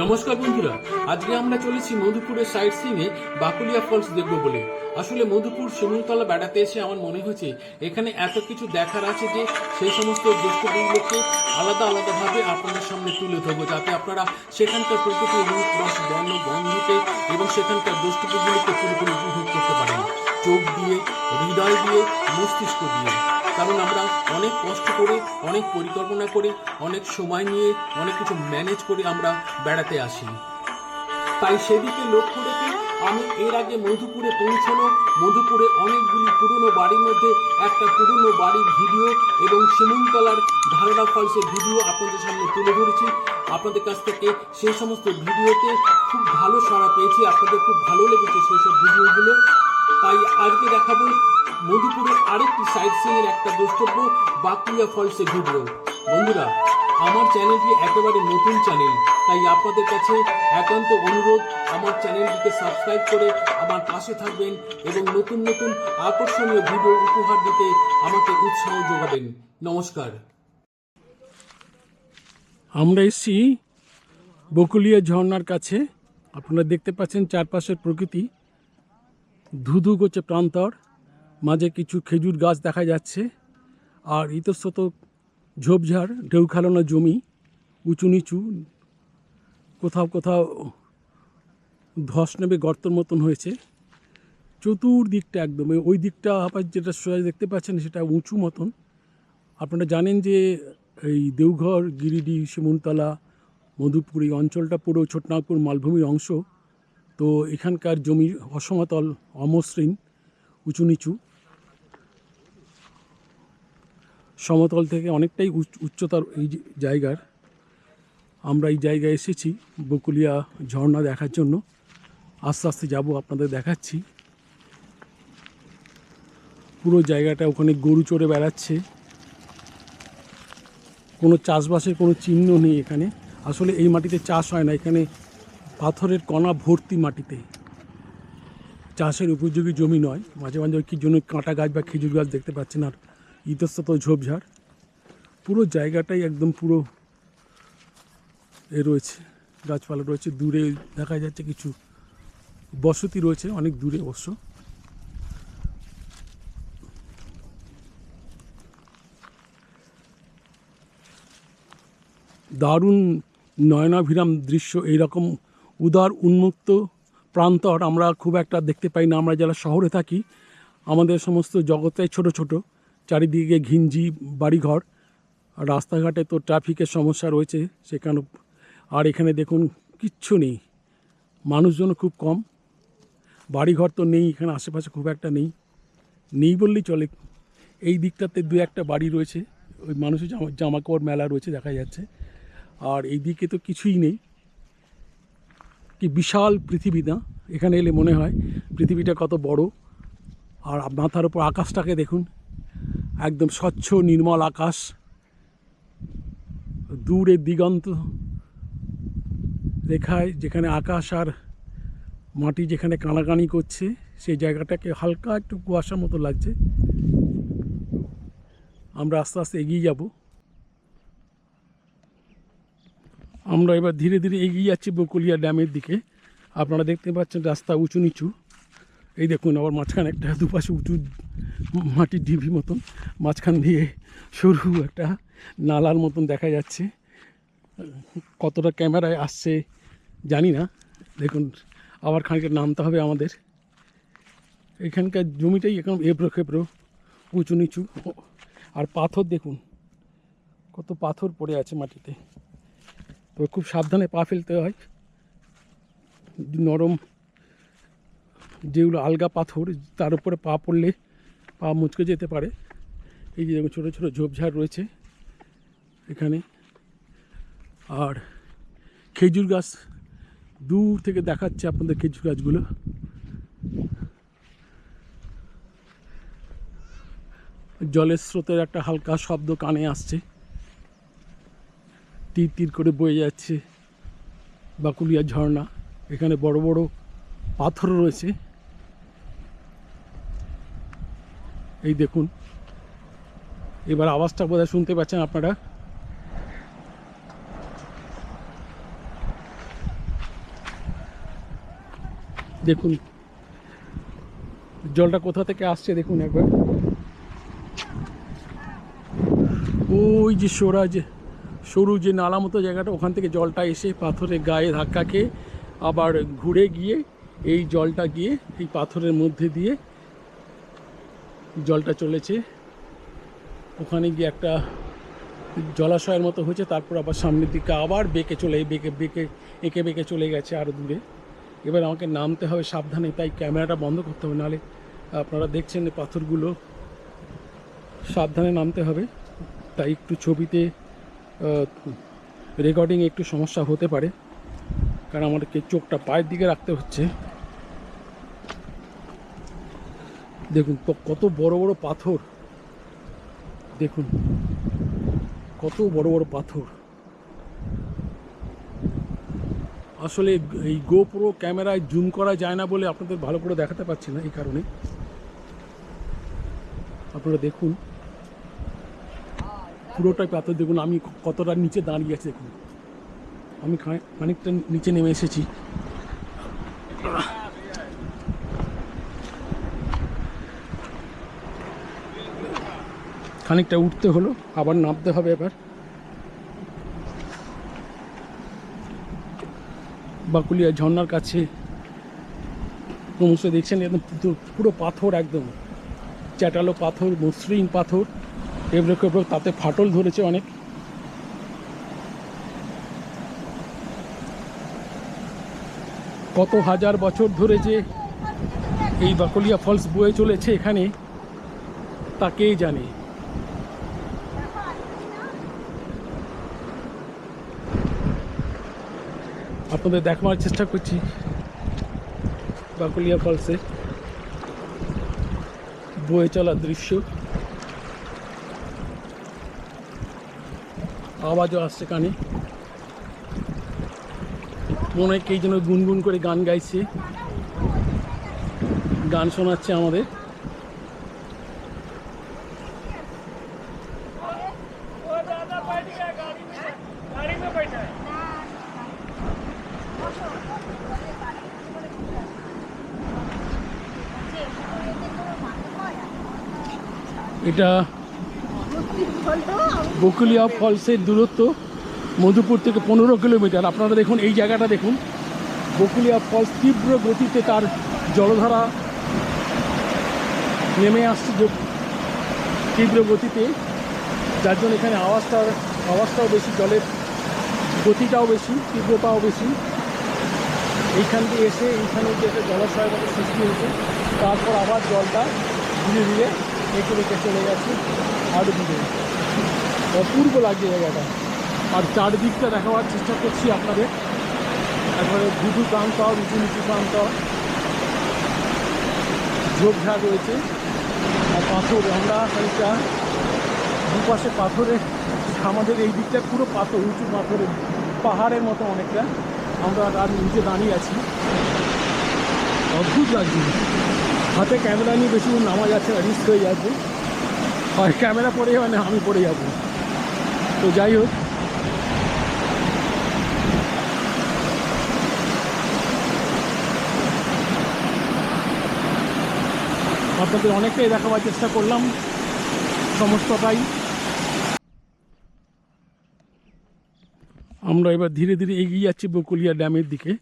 নমস্কার বন্ধুরা, আজকে আমরা চলেছি মধুপুরের সাইট সিং এ বাকুলিয়া ফলস দেখব বলে। আসলে মধুপুর শিমুলতলা বেড়াতে এসে আমার মনে হয়েছে, এখানে এত কিছু দেখার আছে যে সেই সমস্ত দ্রষ্টব্যগুলোকে আলাদা আলাদাভাবে আপনাদের সামনে তুলে ধরবো, যাতে আপনারা সেখানকার প্রকৃতি রূপ বর্ণ বন্ধুতে এবং সেখানকার দ্রষ্টব্যগুলোকে পুরোপুরি উপভোগ করতে পারেন। চোখ দিয়ে, হৃদয় দিয়ে, মস্তিষ্ক দিয়ে। কারণ আমরা অনেক কষ্ট করে, অনেক পরিকল্পনা করে, অনেক সময় নিয়ে, অনেক কিছু ম্যানেজ করে আমরা বেড়াতে আসি তাই সেদিকে লক্ষ্য রেখে আমি এর আগে মধুপুরে পৌঁছানো, মধুপুরে অনেকগুলি পুরনো বাড়ির মধ্যে একটা পুরনো বাড়ির ভিডিও এবং শিমুলতলার ধারণা ফলসের ভিডিও আপনাদের সামনে তুলে ধরেছি। আপনাদের কাছ থেকে সেই সমস্ত ভিডিওতে খুব ভালো সাড়া পেয়েছি, আপনাদের খুব ভালো লেগেছে সেই সব ভিডিওগুলো তাই আজকে দেখাবো মধুপুরের আরেকটি সাইট সিং এর একটা দ্রষ্টব্য বাকুলিয়া ফলসের ভিডিও বন্ধুরা, আমার চ্যানেলটি একেবারে নতুন চ্যানেল তাই আপনাদের কাছে একান্ত অনুরোধ, আমার চ্যানেলটিকে সাবস্ক্রাইব করে আমার পাশে থাকবেন এবং নতুন নতুন আকর্ষণীয় ভিডিও উপহার দিতে আমাকে উৎসাহ যোগাবেন। নমস্কার। আমরা এসেছি বকুলিয়া ঝর্নার কাছে। আপনারা দেখতে পাচ্ছেন চারপাশের প্রকৃতি, ধুধু করছে প্রান্তর। মাঝে কিছু খেজুর গাছ দেখা যাচ্ছে, আর ইতস্তত ঝোপঝাড়, ঢেউ খেলানো জমি, উঁচু নিচু, কোথাও কোথাও ধস নেবে গর্তর মতন হয়েছে। চতুর্দিকটা একদম ওই দিকটা আবার যেটা সোজা দেখতে পাচ্ছেন সেটা উঁচু মতন। আপনারা জানেন যে এই দেওঘর, গিরিডি, শিমুলতলা, মধুপুর এই অঞ্চলটা পুরো ছোটনাগপুর মালভূমির অংশ। তো এখানকার জমি অসমতল, অমসৃণ, উঁচু নিচু। সমতল থেকে অনেকটাই উচ্চ- উচ্চতার এই জায়গার, আমরা এই জায়গায় এসেছি বকুলিয়া ঝর্ণা দেখার জন্য। আস্তে আস্তে যাব, আপনাদের দেখাচ্ছি। পুরো জায়গাটা ওখানে গরু চড়ে বেড়াচ্ছে। কোনো চাষবাসের কোনো চিহ্ন নেই এখানে। আসলে এই মাটিতে চাষ হয় না, এখানে পাথরের কণা ভর্তি মাটিতে। চাষের উপযোগী জমি নয়। মাঝে মাঝে কি জন্য কাঁটা গাছ বা খেজুর গাছ দেখতে পাচ্ছেন আর ইতস্তত ঝোপঝাড়। পুরো জায়গাটাই একদম পুরো এ রয়েছে, গাছপালা রয়েছে। দূরে দেখা যাচ্ছে কিছু বসতি রয়েছে, অনেক দূরে অবশ্য। দারুণ নয়নাভিরাম দৃশ্য, এইরকম উদার উন্মুক্ত প্রান্তর আমরা খুব একটা দেখতে পাই না। আমরা যারা শহরে থাকি, আমাদের সমস্ত জগতে ছোট ছোট। চারিদিকে ঘিঞ্জি বাড়িঘর। আর রাস্তাঘাটে তো ট্রাফিকের সমস্যা রয়েছে সেখানে আর এখানে দেখুন, কিচ্ছু নেই। মানুষজন খুব কম। বাড়িঘর তো নেই, এখানে আশেপাশে খুব একটা নেই। নেই বললেই চলে। এই দিকটাতে দু একটা বাড়ি রয়েছে, ওই মানুষের জামা জামা কাপড় মেলা রয়েছে দেখা যাচ্ছে। আর এই দিকে তো কিছুই নেই। কি বিশাল পৃথিবী না, এখানে এলে মনে হয় পৃথিবীটা কত বড়। আর মাথার উপর আকাশটাকে দেখুন একদম স্বচ্ছ নির্মল আকাশ, দূরে দিগন্ত রেখায় যেখানে আকাশ আর মাটি যেখানে কানাকানি করছে, সেই জায়গাটাকে হালকা একটু কুয়াশার মতো লাগছে। আমরা আস্তে আস্তে এগিয়ে যাব। আমরা এবার ধীরে ধীরে এগিয়ে যাচ্ছি বকুলিয়া ড্যামের দিকে। আপনারা দেখতে পাচ্ছেন রাস্তা উঁচু নিচু। এই দেখুন আবার মাঝখানে একটা দুপাশে উঁচু মাটির ঢিবি মতন, মাঝখান দিয়ে সরু একটা নালার মতন দেখা যাচ্ছে। কতটা ক্যামেরায় আসছে জানি না। দেখুন, আবার খানিকটা নামতে হবে আমাদের। এখানকার জমিটাই এখন এবড়ো খেবড়ো, উঁচু নিচু। আর পাথর দেখুন, কত পাথর পড়ে আছে মাটিতে। তো খুব সাবধানে পা ফেলতে হয়। নরম যেগুলো আলগা পাথর, তার উপরে পা পড়লে পা মুচকে যেতে পারে। এই যে ছোটো ছোটো ঝোপঝাড় রয়েছে এখানে। আর খেজুর গাছ, দূর থেকে দেখাচ্ছে আপনাদের খেজুর গাছগুলো। জলের স্রোতের একটা হালকা শব্দ কানে আসছে। তীর তীর করে বয়ে যাচ্ছে বাকুলিয়া ঝর্ণা। এখানে বড় বড় পাথর রয়েছে। এই দেখুন। এবার আওয়াজটা বোধহয় শুনতে পাচ্ছেন আপনারা। দেখুন, জলটা কোথা থেকে আসছে দেখুন একবার। ওই যে সোরা যে সরু যে নালা মতো জায়গাটা, ওখান থেকে জলটা এসে পাথরের গায়ে ধাক্কা খেয়ে আবার ঘুরে গিয়ে এই জলটা গিয়ে এই পাথরের মধ্যে দিয়ে জলটা চলেছে। ওখানে গিয়ে একটা জলাশয়ের মতো হয়েছে, তারপর আবার সামনের দিকে আবার বেঁকে চলে, বেঁকে বেঁকে, এঁকে বেঁকে চলে গেছে আরও দূরে। এবার আমাকে নামতে হবে সাবধানে, তাই ক্যামেরাটা বন্ধ করতে হবে, নাহলে আপনারা দেখছেন পাথরগুলো। সাবধানে নামতে হবে, তাই একটু ছবিতে রেকর্ডিং একটু সমস্যা হতে পারে, কারণ আমাদেরকে চোখটা পায়ের দিকে রাখতে হচ্ছে। দেখুন কত বড় বড় পাথর। দেখুন, কত বড় বড় পাথর। আসলে এই গোপ্রো ক্যামেরায় জুম করা যায় না বলে আপনাদের ভালো করে দেখাতে পাচ্ছি না এই কারণে। আপনারা দেখুন, পুরোটাই পাথর। দেখুন, আমি কতটা নিচে দাঁড়িয়ে আছি, দেখুন। আমি খানি- খানিকটা নিচে নেমে এসেছি। খানিকটা উঠতে হলো, আবার নামতে হবে এবার। বাকুলিয়া ঝর্নার কাছে ক্রমশ দেখছেন একদম পুরো- পাথর একদম। চ্যাটালো পাথর, মসৃণ পাথর, এবড়ো কেবড়ো তাতে ফাটল ধরেছে অনেক। কত হাজার বছর ধরে যে এই বাকলিয়া ফলস বয়ে চলেছে এখানে তাকেই জানে? আপনাদের দেখাবার চেষ্টা করছি বাকলিয়া ফলসে বয়ে চলার দৃশ্য। আওয়াজও আসছে কানে। মনে হয় কে যেন গুনগুন করে গান গাইছে। গান শোনাচ্ছে আমাদের। এটা বকুলিয়া ফলসের দূরত্ব, মধুপুর থেকে পনেরো কিলোমিটার। আপনারা দেখুন, এই জায়গাটা দেখুন। বকুলিয়া ফলস তীব্র গতিতে তার জলধারা নেমে আসছে তীব্র গতিতে। যার জন্য এখানে আওয়াজটার আওয়াজটাও বেশি, জলের গতিটাও বেশি, তীব্রতাও বেশি। এইখান দিয়ে এসে এইখানে যে একটা জলাশয়ের মতো সৃষ্টি হয়েছে, তারপর আবার জলটা ধীরে ধীরে এঁকে রেখে চলে গেছে দূরে অপূর্ব লাগছে জায়গাটা। আর চারদিকটা দেখাবার চেষ্টা করছি আপনাদের। একবারে দুটো প্রান্ত উঁচু নিচু প্রান্ত ঝোপঝাড় রয়েছে। আর পাথর আমরা খানিকটা দুপাশে পাথরে আমাদের এই দিকটা পুরো পাথর, উঁচু পাথরের, পাহাড়ের মতো অনেকটা। আমরা তার নিচে দাঁড়িয়ে আছি। অদ্ভুত লাগছে। হাতে ক্যামেরা নিয়ে বেশি নামা যাচ্ছে রিস্ক হয়ে যাচ্ছে। হয় ক্যামেরা পড়ে যাবে না, আমি পড়ে যাব। তো যাই হোক। আপনাদের অনেকটাই দেখাবার চেষ্টা করলাম, সমস্তটাই। আমরা এবার ধীরে ধীরে এগিয়ে যাচ্ছি বকুলিয়া ড্যামের দিকে।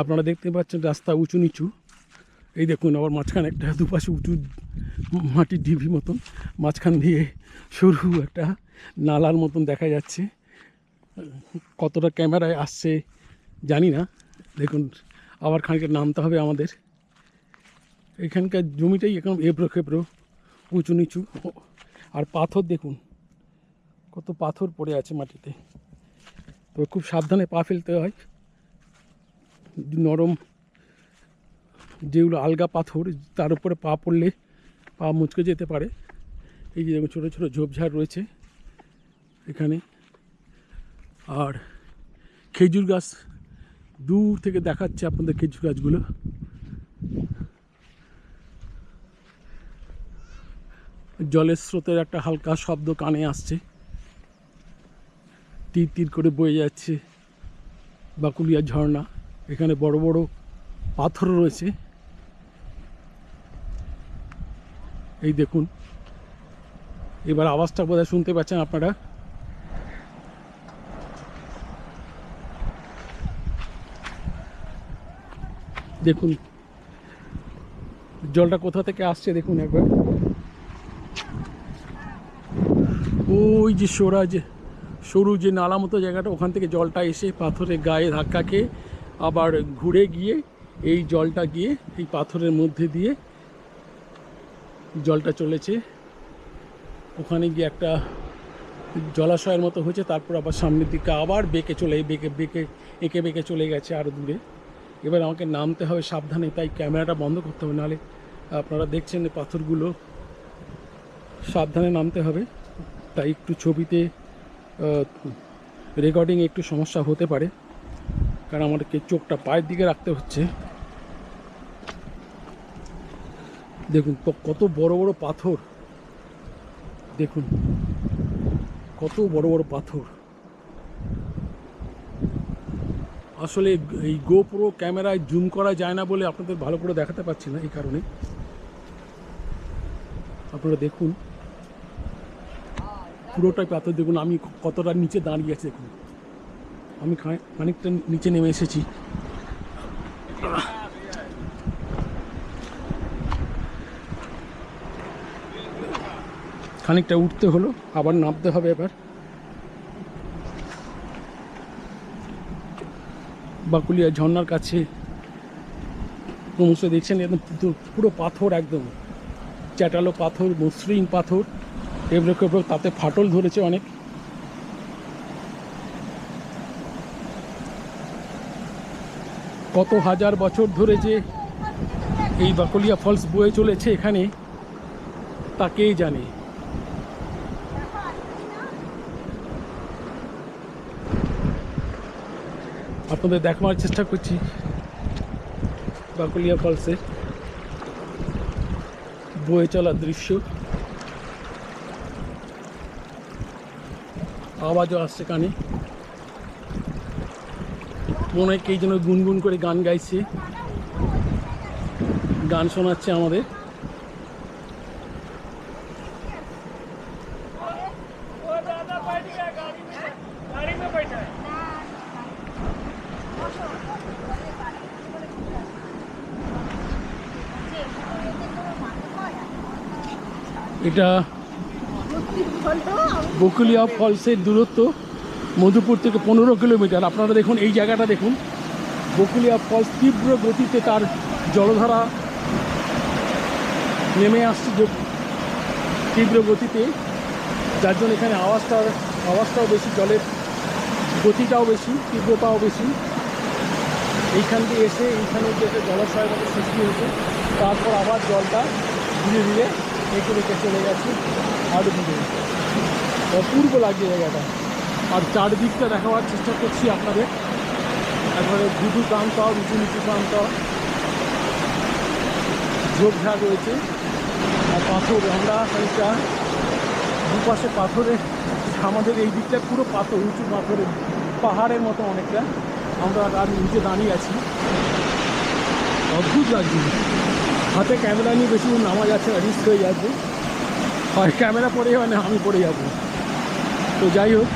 আপনারা দেখতে পাচ্ছেন রাস্তা উঁচু নিচু। এই দেখুন, আবার মাঝখানে একটা দুপাশে উঁচু মাটির ঢিবি মতন, মাঝখান দিয়ে সরু একটা নালার মতন দেখা যাচ্ছে। কতটা ক্যামেরায় আসছে জানি না। দেখুন, আবার খানিকটা নামতে হবে আমাদের। এখানকার জমিটাই এখন এবড়ো খেবড়ো, উঁচু নিচু। আর পাথর দেখুন, কত পাথর পড়ে আছে মাটিতে। তো খুব সাবধানে পা ফেলতে হয়। নরম যেগুলো আলগা পাথর, তার উপরে পা পড়লে পা মুচকে যেতে পারে। এই যে দেখুন ছোটো ছোটো ঝোপঝাড় রয়েছে এখানে। আর খেজুর গাছ দূর থেকে দেখাচ্ছে আপনাদের খেজুর গাছগুলো। জলের স্রোতের একটা হালকা শব্দ কানে আসছে। তীর তীর করে বয়ে যাচ্ছে বাকুলিয়া ঝর্ণা। এখানে বড় বড় পাথর রয়েছে। এই দেখুন। এবার আওয়াজটা বোধহয় শুনতে পাচ্ছেন আপনারা। দেখুন, জলটা কোথা থেকে আসছে দেখুন একবার। ওই যে সোরা যে, সরু যে নালা মতো জায়গাটা, ওখান থেকে জলটা এসে পাথরের গায়ে ধাক্কা খেয়ে আবার ঘুরে গিয়ে এই জলটা গিয়ে এই পাথরের মধ্যে দিয়ে জলটা চলেছে। ওখানে গিয়ে একটা জলাশয়ের মতো হয়েছে, তারপর আবার সামনের দিকে আবার বেঁকে চলে, বেঁকে বেঁকে, এঁকে বেঁকে চলে গেছে আরও দূরে। এবার আমাকে নামতে হবে সাবধানে, তাই ক্যামেরাটা বন্ধ করতে হবে, নাহলে আপনারা দেখছেন পাথরগুলো। সাবধানে নামতে হবে, তাই একটু ছবিতে রেকর্ডিং একটু সমস্যা হতে পারে, কারণ আমাদেরকে চোখটা পায়ের দিকে রাখতে হচ্ছে। দেখুন কত বড় বড় পাথর। দেখুন, কত বড় বড় পাথর। আসলে এই গোপ্রো ক্যামেরায় জুম করা যায় না বলে আপনাদের ভালো করে দেখাতে পাচ্ছি না এই কারণে। আপনারা দেখুন পুরোটাই পাথর দেখুন, আমি কতটা নিচে দাঁড়িয়ে আছি, দেখুন। আমি খানি- খানিকটা নিচে নেমে এসেছি। খানিকটা উঠতে হলো, আবার নামতে হবে এবার। বাকুলিয়া ঝর্নার কাছে ক্রমশ দেখছেন একদম পুরো- পাথর একদম। চ্যাটালো পাথর, মসৃণ পাথর এবড়ো কেবড়ো তাতে ফাটল ধরেছে অনেক। কত হাজার বছর ধরে যে এই বাকলিয়া ফলস বয়ে চলেছে এখানে, তাকেই জানে। আপনাদের দেখাবার চেষ্টা করছি বাকুলিয়া ফলসে বয়ে চলার দৃশ্য। আওয়াজও আসছে কানে। মনে হয় কেই যেন গুনগুন করে গান গাইছে। গান শোনাচ্ছে আমাদের। এটা বকুলিয়া ফলসের দূরত্ব, মধুপুর থেকে পনেরো কিলোমিটার। আপনারা দেখুন, এই জায়গাটা দেখুন। বকুলিয়া ফলস তীব্র গতিতে তার জলধারা নেমে আসছে তীব্র গতিতে। যার জন্য এখানে আওয়াজটা, আওয়াজটাও বেশি, জলের গতিটাও বেশি, তীব্রতাও বেশি। এইখান দিয়ে এসে এইখানে যে জলাশয়ের সৃষ্টি হয়েছে, তারপর আবার জলটা ধীরে ধীরে এঁকে রেখে চলে গেছে আরও দূরে অপূর্ব লাগছে জায়গাটা। আর চারদিকটা দেখাবার চেষ্টা করছি আপনাদের। একবারে ধুধু প্রান্ত উঁচু নিচু প্রান্ত ঝোপঝাড় রয়েছে। আর পাথর, আমরা খানিকটা দুপাশে পাথরে আমাদের এই দিকটা পুরো পাথর, উঁচু পাথরের, পাহাড়ের মতো অনেকটা। আমরা তার নিচে দাঁড়িয়ে আছি। অদ্ভুত লাগছে। হাতে ক্যামেরা নিয়ে বেশি নামা যাচ্ছে না রিস্ক হয়ে যাচ্ছে। হয় ক্যামেরা পড়ে যাবে না, আমি পড়ে যাব। তো যাই হোক।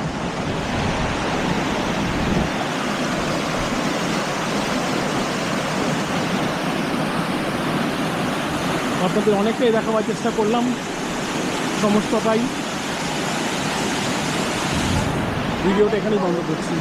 আপনাদের অনেকটাই দেখাবার চেষ্টা করলাম, সমস্তটাই। ভিডিওটা এখানেই বন্ধ করছি।